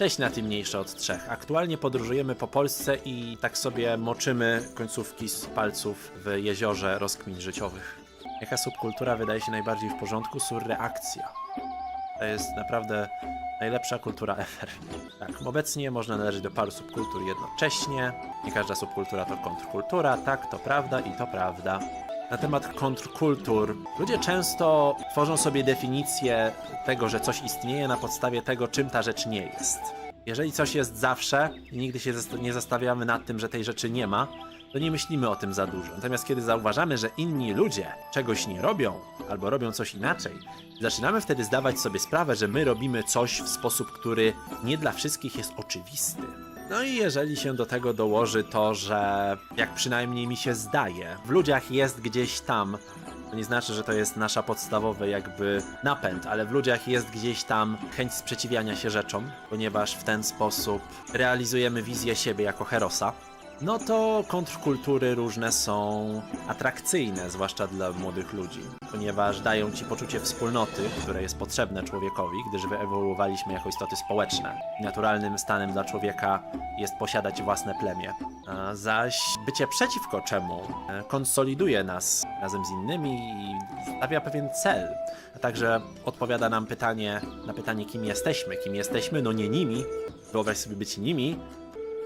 Cześć na tym mniejsze od trzech. Aktualnie podróżujemy po Polsce i tak sobie moczymy końcówki z palców w jeziorze rozkmin życiowych. Jaka subkultura wydaje się najbardziej w porządku? Surreakcja. To jest naprawdę najlepsza kultura ever. Tak, obecnie można należeć do paru subkultur jednocześnie. Nie każda subkultura to kontrkultura, tak, to prawda i to prawda. Na temat kontrkultur. Ludzie często tworzą sobie definicję tego, że coś istnieje na podstawie tego, czym ta rzecz nie jest. Jeżeli coś jest zawsze i nigdy się nie zastanawiamy nad tym, że tej rzeczy nie ma, to nie myślimy o tym za dużo. Natomiast kiedy zauważamy, że inni ludzie czegoś nie robią albo robią coś inaczej, zaczynamy wtedy zdawać sobie sprawę, że my robimy coś w sposób, który nie dla wszystkich jest oczywisty. No i jeżeli się do tego dołoży to, że jak przynajmniej mi się zdaje, w ludziach jest gdzieś tam, to nie znaczy, że to jest nasza podstawowy jakby napęd, ale w ludziach jest gdzieś tam chęć sprzeciwiania się rzeczom, ponieważ w ten sposób realizujemy wizję siebie jako herosa. No to kontrkultury różne są atrakcyjne, zwłaszcza dla młodych ludzi, ponieważ dają ci poczucie wspólnoty, które jest potrzebne człowiekowi, gdyż wyewoluowaliśmy jako istoty społeczne. Naturalnym stanem dla człowieka jest posiadać własne plemię, a zaś bycie przeciwko czemu e, konsoliduje nas razem z innymi i stawia pewien cel, a także odpowiada nam pytanie na pytanie, kim jesteśmy. Kim jesteśmy? No nie nimi. Wyobraź sobie być nimi,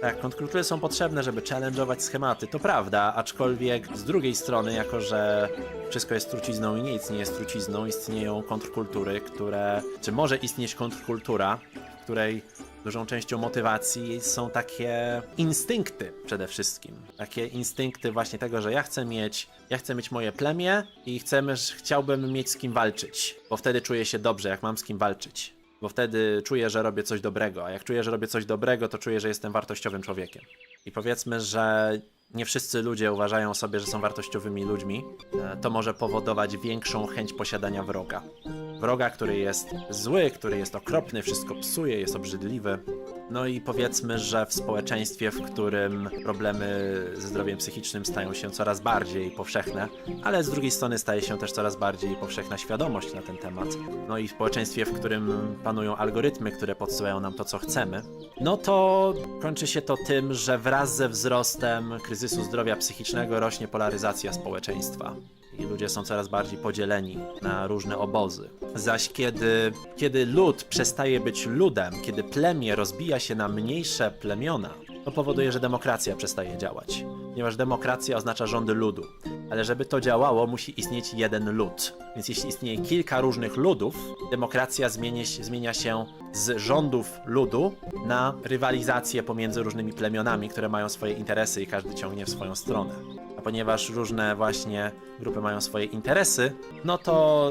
tak, kontrkultury są potrzebne, żeby challenge'ować schematy, to prawda, aczkolwiek z drugiej strony, jako że wszystko jest trucizną i nie jest trucizną, istnieją kontrkultury, które... Czy może istnieć kontrkultura, w której dużą częścią motywacji są takie instynkty przede wszystkim. Takie instynkty właśnie tego, że ja chcę mieć, ja chcę mieć moje plemię i chcemy, chciałbym mieć z kim walczyć, bo wtedy czuję się dobrze, jak mam z kim walczyć bo wtedy czuję, że robię coś dobrego, a jak czuję, że robię coś dobrego, to czuję, że jestem wartościowym człowiekiem. I powiedzmy, że nie wszyscy ludzie uważają sobie, że są wartościowymi ludźmi, e, to może powodować większą chęć posiadania wroga. Wroga, który jest zły, który jest okropny, wszystko psuje, jest obrzydliwy. No i powiedzmy, że w społeczeństwie, w którym problemy ze zdrowiem psychicznym stają się coraz bardziej powszechne, ale z drugiej strony staje się też coraz bardziej powszechna świadomość na ten temat. No i w społeczeństwie, w którym panują algorytmy, które podsyłają nam to, co chcemy, no to kończy się to tym, że wraz ze wzrostem kryzysu zdrowia psychicznego rośnie polaryzacja społeczeństwa i ludzie są coraz bardziej podzieleni na różne obozy. Zaś kiedy, kiedy lud przestaje być ludem, kiedy plemię rozbija się na mniejsze plemiona, to powoduje, że demokracja przestaje działać. Ponieważ demokracja oznacza rządy ludu. Ale żeby to działało, musi istnieć jeden lud. Więc jeśli istnieje kilka różnych ludów, demokracja zmienia, się- zmienia się z rządów ludu na rywalizację pomiędzy różnymi plemionami, które mają swoje interesy i każdy ciągnie w swoją stronę. Ponieważ różne właśnie grupy mają swoje interesy, no to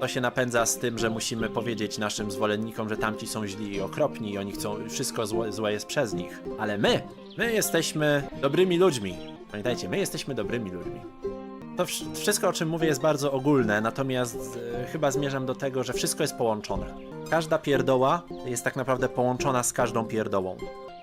to się napędza z tym, że musimy powiedzieć naszym zwolennikom, że tamci są źli i okropni i oni chcą, wszystko złe, złe jest przez nich. Ale my, my jesteśmy dobrymi ludźmi. Pamiętajcie, my jesteśmy dobrymi ludźmi. To wsz- wszystko, o czym mówię, jest bardzo ogólne, natomiast e, chyba zmierzam do tego, że wszystko jest połączone. Każda pierdoła jest tak naprawdę połączona z każdą pierdołą.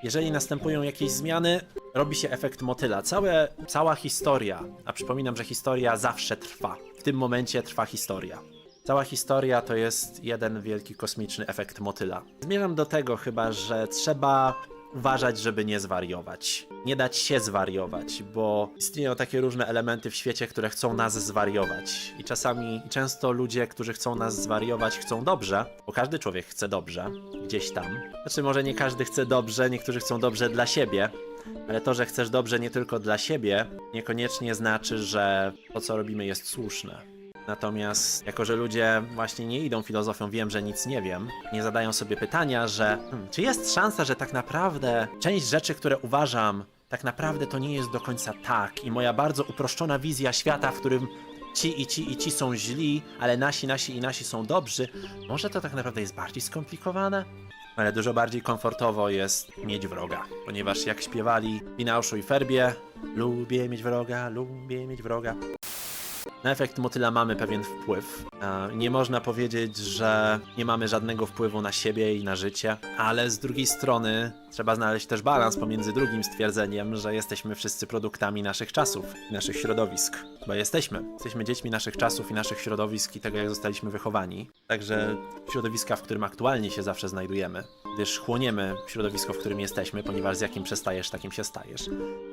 Jeżeli następują jakieś zmiany, robi się efekt motyla. Całe, cała historia, a przypominam, że historia zawsze trwa. W tym momencie trwa historia. Cała historia to jest jeden wielki kosmiczny efekt motyla. Zmierzam do tego chyba, że trzeba uważać, żeby nie zwariować. Nie dać się zwariować, bo istnieją takie różne elementy w świecie, które chcą nas zwariować. I czasami, często ludzie, którzy chcą nas zwariować, chcą dobrze, bo każdy człowiek chce dobrze, gdzieś tam. Znaczy, może nie każdy chce dobrze, niektórzy chcą dobrze dla siebie, ale to, że chcesz dobrze nie tylko dla siebie, niekoniecznie znaczy, że to, co robimy, jest słuszne. Natomiast jako, że ludzie właśnie nie idą filozofią wiem, że nic nie wiem, nie zadają sobie pytania, że hmm, czy jest szansa, że tak naprawdę część rzeczy, które uważam, tak naprawdę to nie jest do końca tak i moja bardzo uproszczona wizja świata, w którym ci i ci i ci są źli, ale nasi, nasi i nasi są dobrzy, może to tak naprawdę jest bardziej skomplikowane? Ale dużo bardziej komfortowo jest mieć wroga, ponieważ jak śpiewali Pinauszu i Ferbie, lubię mieć wroga, lubię mieć wroga. Na efekt motyla mamy pewien wpływ. E, Nie można powiedzieć, że nie mamy żadnego wpływu na siebie i na życie, ale z drugiej strony trzeba znaleźć też balans pomiędzy drugim stwierdzeniem, że jesteśmy wszyscy produktami naszych czasów, naszych środowisk. Bo jesteśmy. Jesteśmy dziećmi naszych czasów i naszych środowisk i tego, jak zostaliśmy wychowani. Także środowiska, w którym aktualnie się zawsze znajdujemy. Gdyż chłoniemy środowisko, w którym jesteśmy, ponieważ z jakim przestajesz, takim się stajesz.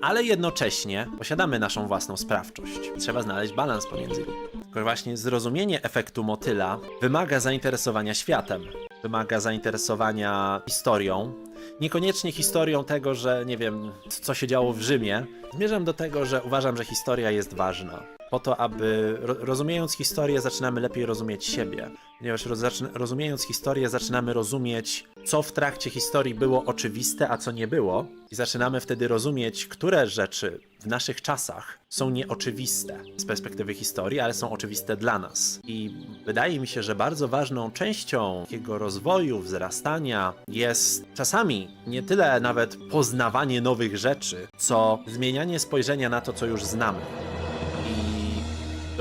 Ale jednocześnie posiadamy naszą własną sprawczość. Trzeba znaleźć balans pomiędzy nimi. Tylko właśnie zrozumienie efektu motyla wymaga zainteresowania światem, wymaga zainteresowania historią. Niekoniecznie historią tego, że nie wiem, co się działo w Rzymie. Zmierzam do tego, że uważam, że historia jest ważna. Po to, aby ro- rozumiejąc historię, zaczynamy lepiej rozumieć siebie. Ponieważ rozumiejąc historię, zaczynamy rozumieć, co w trakcie historii było oczywiste, a co nie było. I zaczynamy wtedy rozumieć, które rzeczy w naszych czasach są nieoczywiste z perspektywy historii, ale są oczywiste dla nas. I wydaje mi się, że bardzo ważną częścią takiego rozwoju, wzrastania jest czasami nie tyle nawet poznawanie nowych rzeczy, co zmienianie spojrzenia na to, co już znamy.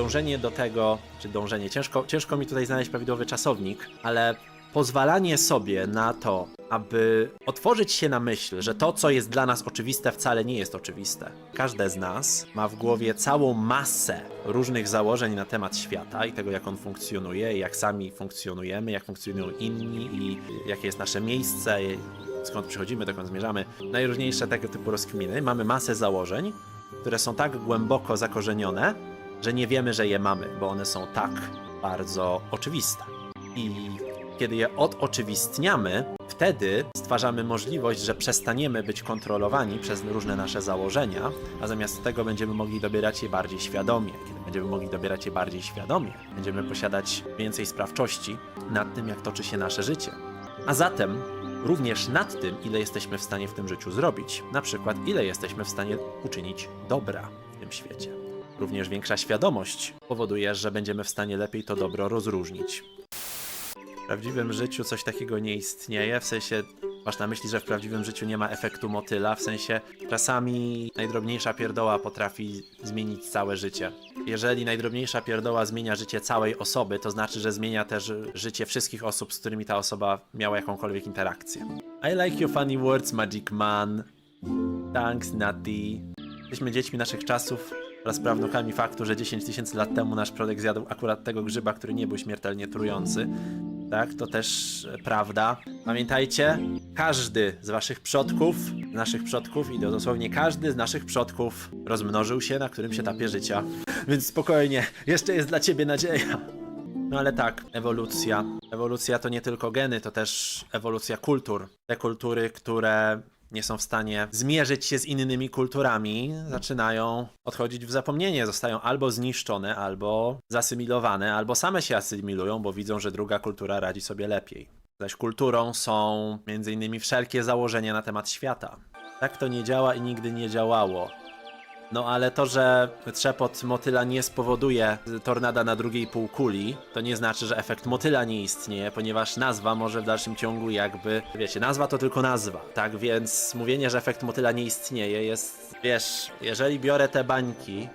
Dążenie do tego, czy dążenie, ciężko, ciężko mi tutaj znaleźć prawidłowy czasownik, ale pozwalanie sobie na to, aby otworzyć się na myśl, że to, co jest dla nas oczywiste, wcale nie jest oczywiste. Każde z nas ma w głowie całą masę różnych założeń na temat świata i tego, jak on funkcjonuje, jak sami funkcjonujemy, jak funkcjonują inni i jakie jest nasze miejsce, skąd przychodzimy, dokąd zmierzamy. Najróżniejsze tego typu rozkminy. Mamy masę założeń, które są tak głęboko zakorzenione, że nie wiemy, że je mamy, bo one są tak bardzo oczywiste. I kiedy je odoczywistniamy, wtedy stwarzamy możliwość, że przestaniemy być kontrolowani przez różne nasze założenia, a zamiast tego będziemy mogli dobierać je bardziej świadomie. Kiedy będziemy mogli dobierać je bardziej świadomie, będziemy posiadać więcej sprawczości nad tym, jak toczy się nasze życie. A zatem również nad tym, ile jesteśmy w stanie w tym życiu zrobić. Na przykład, ile jesteśmy w stanie uczynić dobra w tym świecie. Również większa świadomość powoduje, że będziemy w stanie lepiej to dobro rozróżnić. W prawdziwym życiu coś takiego nie istnieje, w sensie masz na myśli, że w prawdziwym życiu nie ma efektu motyla, w sensie czasami najdrobniejsza pierdoła potrafi zmienić całe życie. Jeżeli najdrobniejsza pierdoła zmienia życie całej osoby, to znaczy, że zmienia też życie wszystkich osób, z którymi ta osoba miała jakąkolwiek interakcję. I like your funny words, Magic Man. Thanks, Nutty. Jesteśmy dziećmi naszych czasów oraz prawnukami faktu, że 10 tysięcy lat temu nasz przodek zjadł akurat tego grzyba, który nie był śmiertelnie trujący. Tak, to też e, prawda. Pamiętajcie, każdy z waszych przodków, naszych przodków i dosłownie każdy z naszych przodków rozmnożył się na którymś etapie życia. Więc spokojnie, jeszcze jest dla ciebie nadzieja. No ale tak, ewolucja. Ewolucja to nie tylko geny, to też ewolucja kultur. Te kultury, które nie są w stanie zmierzyć się z innymi kulturami, zaczynają odchodzić w zapomnienie, zostają albo zniszczone, albo zasymilowane, albo same się asymilują, bo widzą, że druga kultura radzi sobie lepiej. Zaś kulturą są innymi wszelkie założenia na temat świata. Tak to nie działa i nigdy nie działało. No ale to, że trzepot motyla nie spowoduje tornada na drugiej półkuli, to nie znaczy, że efekt motyla nie istnieje, ponieważ nazwa może w dalszym ciągu jakby, wiecie, nazwa to tylko nazwa, tak? Więc mówienie, że efekt motyla nie istnieje jest, wiesz, jeżeli biorę te bańki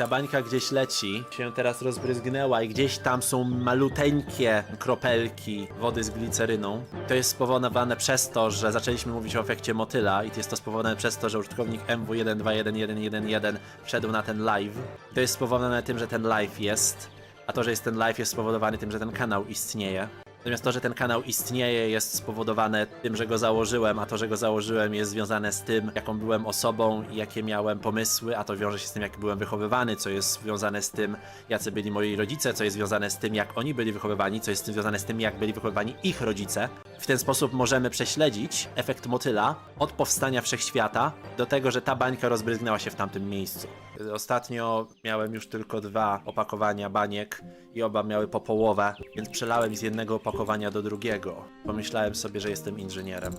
ta bańka gdzieś leci, się teraz rozbryzgnęła i gdzieś tam są maluteńkie kropelki wody z gliceryną. To jest spowodowane przez to, że zaczęliśmy mówić o efekcie motyla i to jest to spowodowane przez to, że użytkownik MW121111 wszedł na ten live. To jest spowodowane tym, że ten live jest, a to, że jest ten live jest spowodowane tym, że ten kanał istnieje. Natomiast to, że ten kanał istnieje, jest spowodowane tym, że go założyłem, a to, że go założyłem, jest związane z tym, jaką byłem osobą i jakie miałem pomysły, a to wiąże się z tym, jak byłem wychowywany, co jest związane z tym, jacy byli moi rodzice, co jest związane z tym, jak oni byli wychowywani, co jest związane z tym, jak byli wychowywani ich rodzice. W ten sposób możemy prześledzić efekt motyla od powstania wszechświata do tego, że ta bańka rozbryznęła się w tamtym miejscu. Ostatnio miałem już tylko dwa opakowania baniek i oba miały po połowę, więc przelałem z jednego opakowania do drugiego. Pomyślałem sobie, że jestem inżynierem.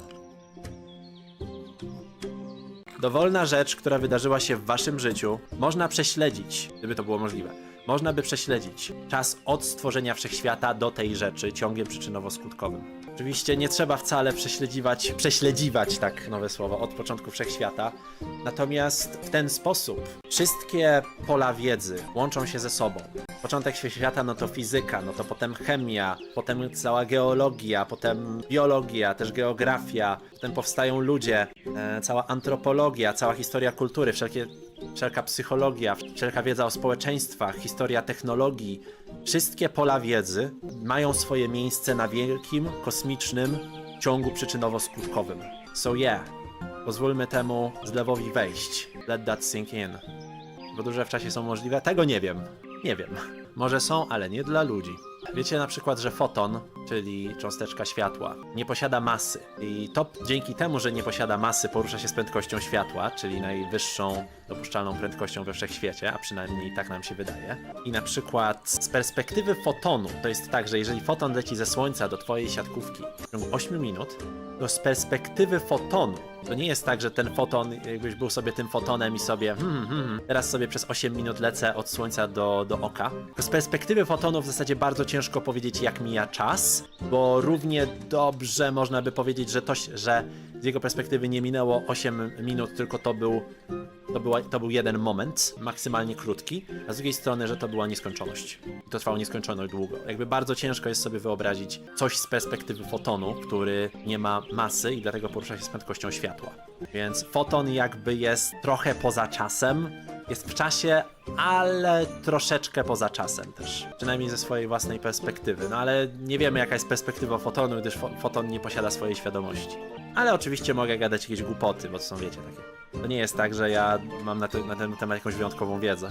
Dowolna rzecz, która wydarzyła się w waszym życiu, można prześledzić, gdyby to było możliwe. Można by prześledzić czas od stworzenia wszechświata do tej rzeczy ciągiem przyczynowo-skutkowym. Oczywiście nie trzeba wcale prześledziwać, prześledziwać, tak nowe słowo, od początku wszechświata. Natomiast w ten sposób wszystkie pola wiedzy łączą się ze sobą. Początek świata no to fizyka, no to potem chemia, potem cała geologia, potem biologia, też geografia, potem powstają ludzie, e, cała antropologia, cała historia kultury, wszelkie, wszelka psychologia, wszelka wiedza o społeczeństwach, historia technologii Wszystkie pola wiedzy mają swoje miejsce na wielkim, kosmicznym ciągu przyczynowo-skutkowym. So yeah, pozwólmy temu zlewowi wejść. Let that sink in. Podróże w czasie są możliwe? Tego nie wiem. Nie wiem. Może są, ale nie dla ludzi. Wiecie na przykład, że foton, czyli cząsteczka światła, nie posiada masy. I to dzięki temu, że nie posiada masy, porusza się z prędkością światła, czyli najwyższą dopuszczalną prędkością we wszechświecie, a przynajmniej tak nam się wydaje. I na przykład z perspektywy fotonu, to jest tak, że jeżeli foton leci ze Słońca do twojej siatkówki w ciągu 8 minut, to z perspektywy fotonu, to nie jest tak, że ten foton, jakbyś był sobie tym fotonem i sobie hmm, hmm, hmm, teraz sobie przez 8 minut lecę od Słońca do, do oka. To z perspektywy fotonu w zasadzie bardzo ciężko powiedzieć, jak mija czas, bo równie dobrze można by powiedzieć, że, to, że z jego perspektywy nie minęło 8 minut, tylko to był to, była, to był jeden moment, maksymalnie krótki, a z drugiej strony, że to była nieskończoność. I to trwało nieskończono długo. Jakby bardzo ciężko jest sobie wyobrazić coś z perspektywy fotonu, który nie ma masy i dlatego porusza się z prędkością światła. Więc foton jakby jest trochę poza czasem, jest w czasie, ale troszeczkę poza czasem też. Przynajmniej ze swojej własnej perspektywy. No ale nie wiemy, jaka jest perspektywa fotonu, gdyż fo foton nie posiada swojej świadomości. Ale oczywiście mogę gadać jakieś głupoty, bo to są, wiecie, takie. To nie jest tak, że ja mam na, na ten temat jakąś wyjątkową wiedzę.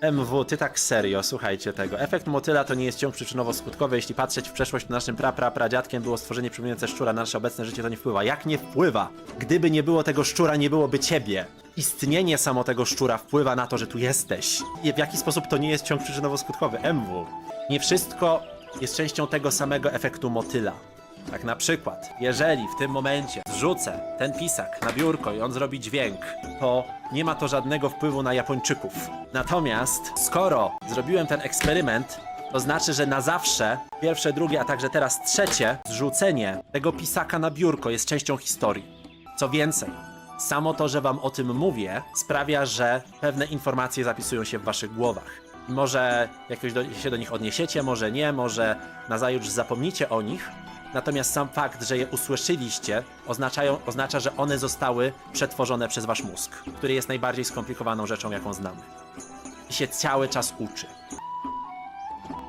MW, ty tak serio, słuchajcie tego. Efekt motyla to nie jest ciąg przyczynowo-skutkowy. Jeśli patrzeć w przeszłość, to naszym pra, pra, pradziadkiem było stworzenie przypominające szczura. Na nasze obecne życie to nie wpływa. Jak nie wpływa? Gdyby nie było tego szczura, nie byłoby ciebie. Istnienie samo tego szczura wpływa na to, że tu jesteś. I w jaki sposób to nie jest ciąg przyczynowo-skutkowy? MW. Nie wszystko jest częścią tego samego efektu motyla. Tak na przykład, jeżeli w tym momencie zrzucę ten pisak na biurko i on zrobi dźwięk, to nie ma to żadnego wpływu na Japończyków. Natomiast skoro zrobiłem ten eksperyment, to znaczy, że na zawsze pierwsze, drugie, a także teraz trzecie zrzucenie tego pisaka na biurko jest częścią historii. Co więcej, samo to, że wam o tym mówię, sprawia, że pewne informacje zapisują się w waszych głowach. Może jakoś do, się do nich odniesiecie, może nie, może nazajutrz zapomnicie o nich, Natomiast sam fakt, że je usłyszeliście, oznaczają, oznacza, że one zostały przetworzone przez wasz mózg, który jest najbardziej skomplikowaną rzeczą, jaką znamy. I się cały czas uczy.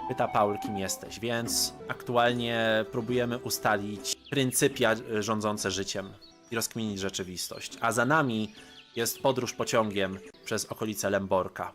Pyta Paul, kim jesteś, więc aktualnie próbujemy ustalić pryncypia e, rządzące życiem i rozkminić rzeczywistość. A za nami jest podróż pociągiem przez okolice Lemborka.